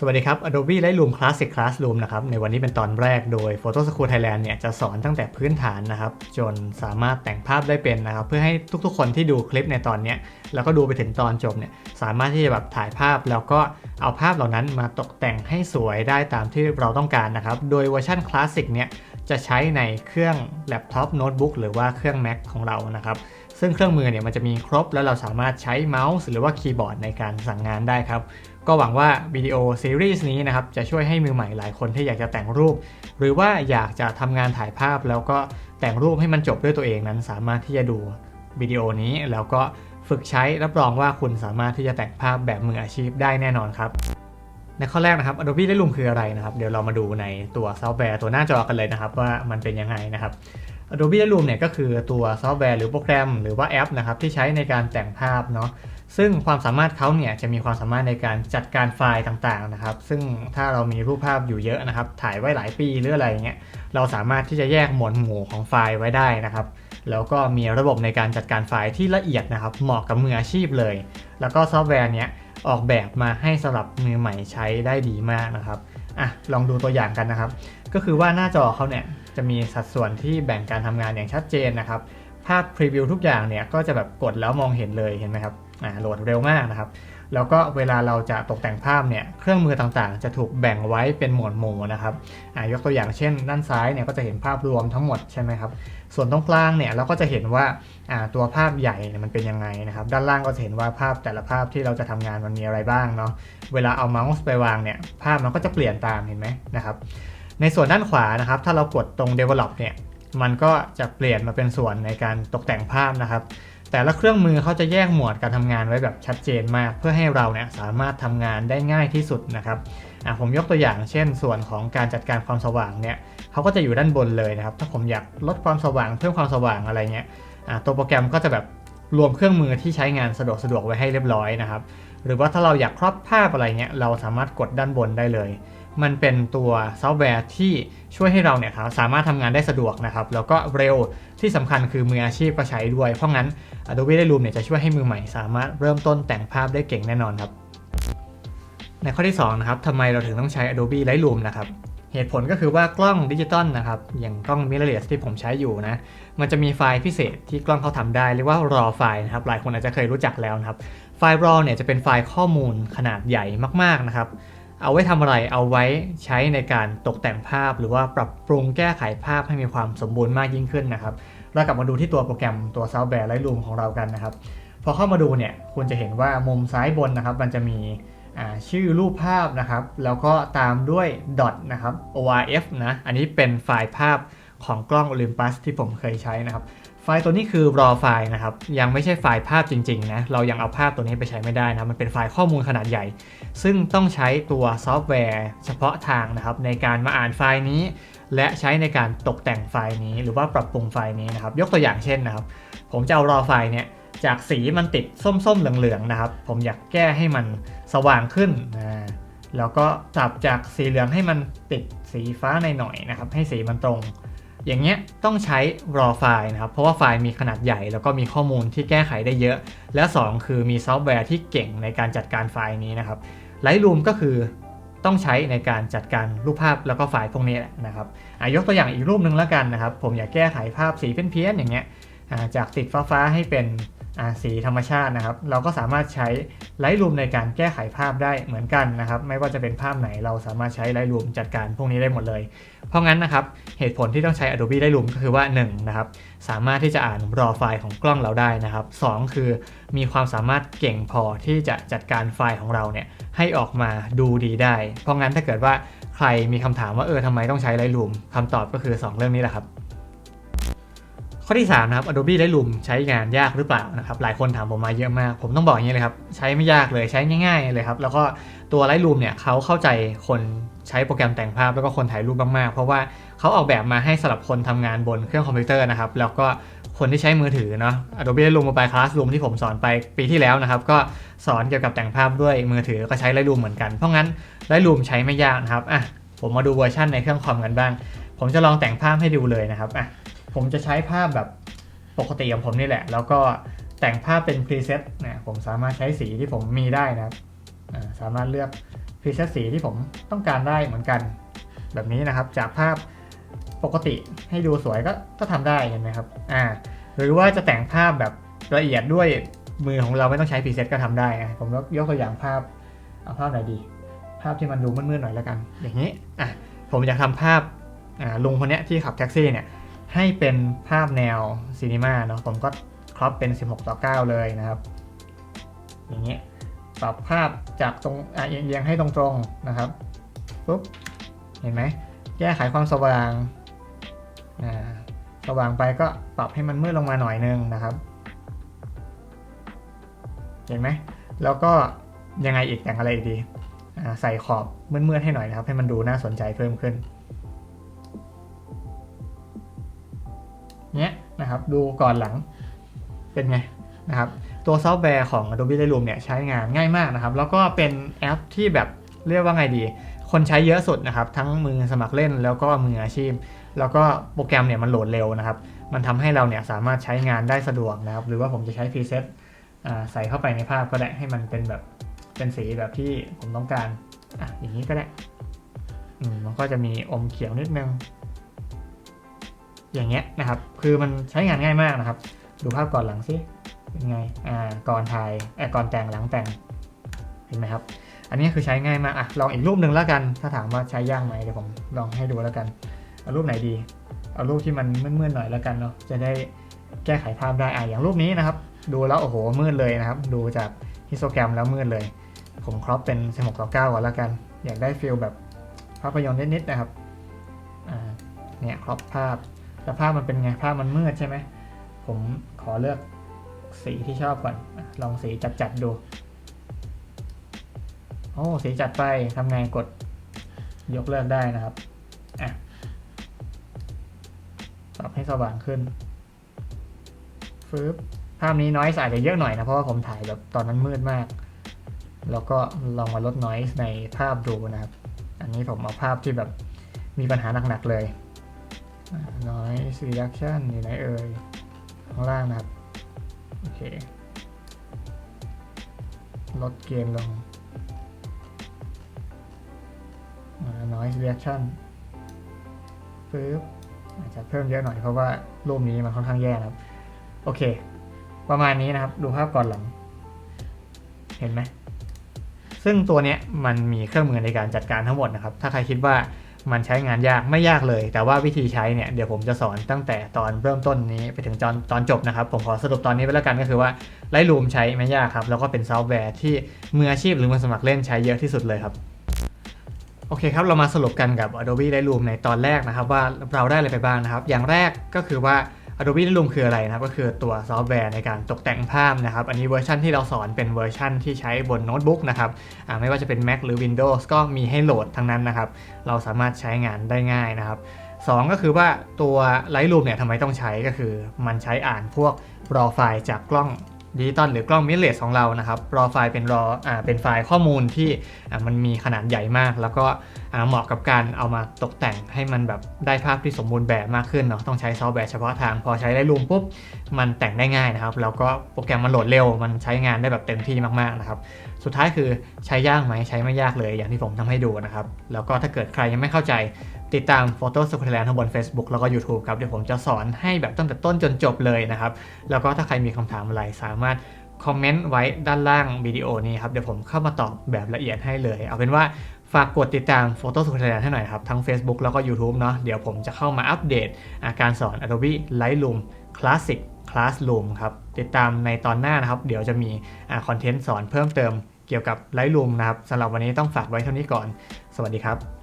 สวัสดีครับ Adobe Lightroom Classic Classroom นะครับ ในวันนี้เป็นตอนแรกโดย Photo School Thailand เนี่ยจะสอนตั้งแต่พื้นฐานนะครับ จนสามารถแต่งภาพได้เป็นนะครับ เพื่อให้ทุกๆ คนที่ดูคลิปในตอนนี้ แล้วก็ดูไปถึงตอนจบเนี่ยสามารถที่จะแบบถ่ายภาพแล้วก็เอาภาพเหล่านั้นมาตกแต่งให้สวยได้ตามที่เราต้องการนะครับ โดยเวอร์ชัน Classic เนี่ยจะใช้ในเครื่องแล็ปท็อปโน้ตบุ๊กหรือว่าเครื่อง Mac ของเรานะครับซึ่งเครื่องมือเนี่ยมันจะมีครบแล้วเราสามารถใช้เมาส์หรือว่าคีย์บอร์ดในการสั่งงานได้ครับ ก็หวังว่าวิดีโอซีรีส์นี้นะครับจะช่วยให้มือใหม่หลายคนที่อยากจะแต่งรูป หรือว่าอยากจะทำงานถ่ายภาพ แล้วก็แต่งรูปให้มันจบด้วยตัวเองนั้น สามารถที่จะดูวิดีโอนี้แล้วก็ฝึกใช้รับรองว่าคุณสามารถที่จะแต่งภาพแบบมืออาชีพได้แน่นอนครับในข้อแรกนะครับ Adobe Lightroom คืออะไรนะครับ เดี๋ยวเรามาดูในตัวซอฟต์แวร์ตัวหน้าจอกันเลยนะครับ ว่ามันเป็นยังไงนะครับ Adobe Lightroom เนี่ยก็คือตัวซอฟต์แวร์หรือโปรแกรมหรือว่าแอปนะครับที่ใช้ในการแต่งภาพเนาะ ซึ่งความสามารถเขาเนี่ยจะมีความสามารถในการจัดการไฟล์ต่างๆนะครับ ซึ่งถ้าเรามีรูปภาพอยู่เยอะนะครับ ถ่ายไว้หลายปีหรืออะไรเงี้ย เราสามารถที่จะแยกหมวดหมู่ของไฟล์ไว้ได้นะครับ แล้วก็มีระบบในการจัดการไฟล์ที่ละเอียดนะครับ เหมาะกับมืออาชีพเลย แล้วก็ซอฟต์แวร์เนี้ยออกแบบมาให้สำหรับมือใหม่ใช้ได้ดีมากนะครับ อะ ลองดูตัวอย่างกันนะครับ ก็คือว่าหน้าจอเขาเนี่ยจะมีสัดส่วนที่แบ่งการทำงานอย่างชัดเจนนะครับ ภาพพรีวิวทุกอย่างเนี่ยก็จะแบบกดแล้วมองเห็นเลยเห็นไหมครับ โหลดเร็วมากนะครับ แล้วก็เวลาเราจะตกแต่งภาพเนี่ย เครื่องมือต่างๆ จะถูกแบ่งไว้เป็นหมวดหมู่นะครับยกตัวอย่างเช่น ด้านซ้ายเนี่ยก็จะเห็นภาพรวมทั้งหมดใช่ไหมครับ ส่วนตรงกลางเนี่ยเราก็จะเห็นว่าาตัวภาพใหญ่เนี่ยมันเป็นยังไงนะครับ ด้านล่างก็จะเห็นว่าภาพแต่ละภาพที่เราจะทำงานมันมีอะไรบ้างเนาะ เวลาเอาเมาส์ไปวางเนี่ยภาพมันก็จะเปลี่ยนตามเห็นไหมนะครับ ในส่วนด้านขวานะครับ ถ้าเรากดตรง develop เนี่ย มันก็จะเปลี่ยนมาเป็นส่วนในการตกแต่งภาพนะครับ แต่ละเครื่องมือเขาจะแยกหมวดการทำงานไว้แบบชัดเจนมาก เพื่อให้เราเนี่ยสามารถทำงานได้ง่ายที่สุดนะครับผมยกตัวอย่างเช่น ส่วนของการจัดการความสว่างเนี่ยเขาก็จะอยู่ด้านบนเลยนะครับ ถ้าผมอยากลดความสว่างเพิ่มความสว่างอะไรเงี้ยตัวโปรแกรมก็จะแบบรวมเครื่องมือที่ใช้งานสะดวกสะดวกไว้ให้เรียบร้อยนะครับ หรือว่าถ้าเราอยากครอบภาพอะไรเงี้ยเราสามารถกดด้านบนได้เลย มันเป็นตัวซอฟต์แวร์ที่ช่วยให้เราเนี่ยครับสามารถทำงานได้สะดวกนะครับ แล้วก็เร็วที่สำคัญคือมืออาชีพก็ใช้ด้วย เพราะงั้น Adobe Lightroom เนี่ยจะช่วยให้มือใหม่สามารถเริ่มต้นแต่งภาพได้เก่งแน่นอนครับ ในข้อที่2นะครับทำไมเราถึงต้องใช้ Adobe Lightroom นะครับเหตุผลก็คือว่ากล้องดิจิตอลนะครับ อย่างกล้อง mirrorless ที่ผมใช้อยู่นะ มันจะมีไฟล์พิเศษที่กล้องเขาทำได้เรียกว่า raw ไฟล์นะครับ หลายคนอาจจะเคยรู้จักแล้วนะครับ ไฟล์ raw เนี่ยจะเป็นไฟล์ข้อมูลขนาดใหญ่มากๆนะครับ เอาไว้ทำอะไรเอาไว้ใช้ในการตกแต่งภาพ หรือว่าปรับปรุงแก้ไขภาพให้มีความสมบูรณ์มากยิ่งขึ้นนะครับเรากลับมาดูที่ตัวโปรแกรมตัวซอฟต์แวร์ Lightroom ของเรากันนะครับ พอเข้ามาดูเนี่ยคุณจะเห็นว่ามุมซ้ายบนนะครับ มันจะมีชื่อรูปภาพนะครับ แล้วก็ตามด้วย dot นะครับ orf นะ อันนี้เป็นไฟล์ภาพของกล้อง Olympus ที่ผมเคยใช้นะครับ ไฟล์ตัวนี้คือ raw ไฟล์นะครับ ยังไม่ใช่ไฟล์ภาพจริงๆนะ เรายังเอาภาพตัวนี้ไปใช้ไม่ได้นะ มันเป็นไฟล์ข้อมูลขนาดใหญ่ ซึ่งต้องใช้ตัวซอฟต์แวร์เฉพาะทางนะครับ ในการมาอ่านไฟล์นี้ และใช้ในการตกแต่งไฟล์นี้ หรือว่าปรับปรุงไฟล์นี้นะครับ ยกตัวอย่างเช่นนะครับ ผมจะเอา raw ไฟล์เนี่ยจากสีมันติดส้มๆเหลืองๆนะครับ ผมอยากแก้ให้มันสว่างขึ้นนะแล้วก็ปรับจากสีเหลืองให้มันติดสีฟ้าหน่อยๆนะครับ ให้สีมันตรง อย่างเงี้ยต้องใช้ raw ไฟล์นะครับ เพราะว่าไฟล์มีขนาดใหญ่ แล้วก็มีข้อมูลที่แก้ไขได้เยอะ และ 2 คือมีซอฟต์แวร์ที่เก่งในการจัดการไฟล์นี้นะครับ Lightroom ก็คือต้องใช้ในการจัดการรูปภาพแล้วก็ไฟล์พวกนี้แหละนะครับยกตัวอย่างอีกรูปหนึ่งแล้วกันนะครับ ผมอยากแก้ไขภาพสีเพี้ยนๆอย่างเงี้ยจากติดฟ้าๆให้เป็น สีธรรมชาตินะครับ เราก็สามารถใช้ Lightroom ในการแก้ไขภาพได้เหมือนกันนะครับ ไม่ว่าจะเป็นภาพไหนเราสามารถใช้ Lightroom จัดการพวกนี้ได้หมดเลย เพราะงั้นนะครับ เหตุผลที่ต้องใช้ Adobe Lightroom ก็คือว่า 1 นะครับ สามารถที่จะอ่าน raw ไฟล์ของกล้องเราได้นะครับ 2 คือมีความสามารถเก่งพอที่จะจัดการไฟล์ของเราเนี่ยให้ออกมาดูดีได้ เพราะงั้นถ้าเกิดว่าใครมีคำถามว่าเออทำไมต้องใช้ Lightroom คำตอบก็คือ 2 เรื่องนี้แหละครับ ข้อที่3นะครับ Adobe Lightroom ใช้งานยากหรือเปล่านะครับหลายคนถามผมมาเยอะมาก ผมต้องบอกอย่างนี้เลยครับ ใช้ไม่ยากเลยใช้ง่าย ๆ เลยครับ แล้วก็ตัว Lightroom เนี่ยเขาเข้าใจคนใช้โปรแกรมแต่งภาพแล้วก็คนถ่ายรูปมากๆ เพราะว่าเขาออกแบบมาให้สำหรับคนทำงานบนเครื่องคอมพิวเตอร์นะครับ แล้วก็คนที่ใช้มือถือเนาะ Adobe Lightroom Mobile Classroom ที่ผมสอนไปปีที่แล้วนะครับ ก็สอนเกี่ยวกับแต่งภาพด้วยมือถือก็ใช้ Lightroom เหมือนกัน เพราะงั้น Lightroom ใช้ไม่ยากนะครับอะผมมาดูเวอร์ชันในเครื่องคอมกันบ้าง ผมจะลองแต่งภาพให้ดูเลยนะครับอะ ผมจะใช้ภาพแบบปกติของผมนี่แหละ แล้วก็แต่งภาพเป็น preset นะผมสามารถใช้สีที่ผมมีได้นะสามารถเลือกพรีเซตสีที่ผมต้องการได้เหมือนกัน แบบนี้นะครับ จากภาพปกติให้ดูสวยก็ก็ทำได้เห็นไหมครับอ่าหรือว่าจะแต่งภาพแบบละเอียดด้วยมือของเราไม่ต้องใช้พรีเซตก็ทำได้นะผมยกยกตัวอย่างภาพเอาภาพไหนดี ภาพที่มันดูมืดๆหน่อยแล้วกัน อย่างนี้อะผมอยากทำภาพลุงคนนี้ที่ขับแท็กซี่เนี่ย ให้เป็นภาพแนวซีนีมาเนาะผมก็ครอปเป็น 16 ต่อ 9 เลยนะครับ อย่างนี้ยปรับภาพจากตรงอะเอียงให้ตรงๆนะครับปุ๊บเห็นไหมแก้ไขความสว่างสว่างไปก็ปรับให้มันมืดลงมาหน่อยนึงนะครับ เห็นไหมแล้วก็ยังไงอีกแต่งอะไรอีกดีใส่ขอบมืดๆให้หน่อยนะครับ ให้มันดูน่าสนใจเพิ่มขึ้น นะครับ ดูก่อนหลังเป็นไงนะครับ ตัวซอฟต์แวร์ของ Adobe Lightroom เนี่ยใช้งานง่ายมากนะครับ แล้วก็เป็นแอปที่แบบเรียกว่าไงดี คนใช้เยอะสุดนะครับ ทั้งมือสมัครเล่นแล้วก็มืออาชีพ แล้วก็โปรแกรมเนี่ยมันโหลดเร็วนะครับ มันทำให้เราเนี่ยสามารถใช้งานได้สะดวกนะครับ หรือว่าผมจะใช้พรีเซตใส่เข้าไปในภาพก็ได้ให้มันเป็นแบบเป็นสีแบบที่ผมต้องการอะอย่างนี้ก็ได้มันก็จะมีอมเขียวนิดนึง อย่างเงี้ยนะครับ คือมันใช้งานง่ายมากนะครับ ดูภาพก่อนหลังสิเป็นไงอ่าก่อนถ่ายเอ่อก่อนแต่งหลังแต่งเห็นไหมครับ อันนี้คือใช้ง่ายมากอะลองอีกรูปหนึ่งแล้วกัน ถ้าถามว่าใช้ยากไหมเดี๋ยวผมลองให้ดูแล้วกันเอารูปไหนดี เอารูปที่มันมืดๆหน่อยแล้วกันเนาะจะได้แก้ไขภาพได้อะอย่างรูปนี้นะครับ ดูแล้วโอ้โหมืดเลยนะครับ ดูจากฮิสโตแกรมแล้วมืดเลย ผมครอปเป็น16ต่อ9ก่อนแล้วกัน อยากได้ฟีลแบบภาพยนตร์นิดๆนะครับอ่าเนี่ยครอปภาพ แต่ภาพมันเป็นไงภาพมันมืดใช่ไหมผมขอเลือกสีที่ชอบก่อน ลองสีจัดๆดู โอ้สีจัดไปทำไงกดยกเลิกได้นะครับอะปรับให้สว่างขึ้นฟืบภาพนี้น้อยอาจจะเยอะหน่อยนะ เพราะว่าผมถ่ายแบบตอนนั้นมืดมาก แล้วก็ลองมาลดน้อยในภาพดูนะครับ อันนี้ผมเอาภาพที่แบบมีปัญหาหนักๆเลย noise reduction อยู่ไหนเอ่ย ข้างล่างนะครับ โอเค ลดเกมลงอ่า noise reduction ปึ๊บอาจจะเพิ่มเยอะหน่อยเพราะว่ารูปนี้มันค่อนข้างแย่นะครับ โอเค ประมาณนี้นะครับ ดูภาพก่อนหลัง เห็นไหม ซึ่งตัวเนี้ยมันมีเครื่องมือในการจัดการทั้งหมดนะครับ ถ้าใครคิดว่า มันใช้งานยากไม่ยากเลย แต่ว่าวิธีใช้เนี่ยเดี๋ยวผมจะสอนตั้งแต่ตอนเริ่มต้นนี้ไปถึงตอนตอนจบนะครับ ผมขอสรุปตอนนี้ไปแล้วกันก็คือว่า Lightroom ใช้ไม่ยากครับ แล้วก็เป็นซอฟต์แวร์ที่มืออาชีพหรือมือสมัครเล่นใช้เยอะที่สุดเลยครับโอเคครับ เรามาสรุปกันกับ Adobe Lightroom ในตอนแรกนะครับ ว่าเราได้อะไรไปบ้างนะครับ อย่างแรกก็คือว่า Adobe Lightroom คืออะไรนะครับ ก็คือตัวซอฟต์แวร์ในการตกแต่งภาพนะครับ อันนี้เวอร์ชันที่เราสอนเป็นเวอร์ชันที่ใช้บนโน้ตบุ๊กนะครับไม่ว่าจะเป็น Mac หรือ Windows ก็มีให้โหลดทั้งนั้นนะครับ เราสามารถใช้งานได้ง่ายนะครับ2ก็คือว่าตัว Lightroom เนี่ยทำไมต้องใช้ก็คือ มันใช้อ่านพวกรอไฟล์จากกล้อง ดิจิตอลหรือกล้องมิเรสของเรานะครับ raw ไฟล์เป็น raw อ่าเป็นไฟล์ข้อมูลที่อ่ามันมีขนาดใหญ่มาก แล้วก็อ่าเหมาะกับการเอามาตกแต่งให้มันแบบได้ภาพที่สมบูรณ์แบบมากขึ้นเนาะต้องใช้ซอฟต์แวร์เฉพาะทางพอใช้ Lightroom ปุ๊บมันแต่งได้ง่ายนะครับแล้วก็โปรแกรมมันโหลดเร็ว มันใช้งานได้แบบเต็มที่มากๆนะครับสุดท้ายคือใช้ยากไหมใช้ไม่ยากเลยอย่างที่ผมทำให้ดูนะครับแล้วก็ถ้าเกิดใครยังไม่เข้าใจติดตาม Photo s c u o l Thailand ทั้งบน Facebook แล้วก็ YouTube ครับ เดี๋ยวผมจะสอนให้แบบตั้งแต่ต้นจนจบเลยนะครับ แล้วก็ถ้าใครมีคำถามอะไรสามารถคอมเมนต์ไว้ด้านล่างวิดีโอนี้ครับ เดี๋ยวผมเข้ามาตอบแบบละเอียดให้เลย เอาเป็นว่าฝากกดติดตาม Photo s c u o l Thailand ให้หน่อยครับ ทั้ง Facebook แล้วก็ YouTube เนาะเดี๋ยวผมจะเข้ามาอัปเดตอาการสอน Adobe Lightroom Classic Classroom ครับติดตามในตอนหน้านะครับ เดี๋ยวจะมีคอนเทนต์สอนเพิ่มเติมเกี่ยวกับ Lightroom นะครับสำหรับวันนี้ต้องฝากไว้เท่านี้ก่อน สวัสดีครับ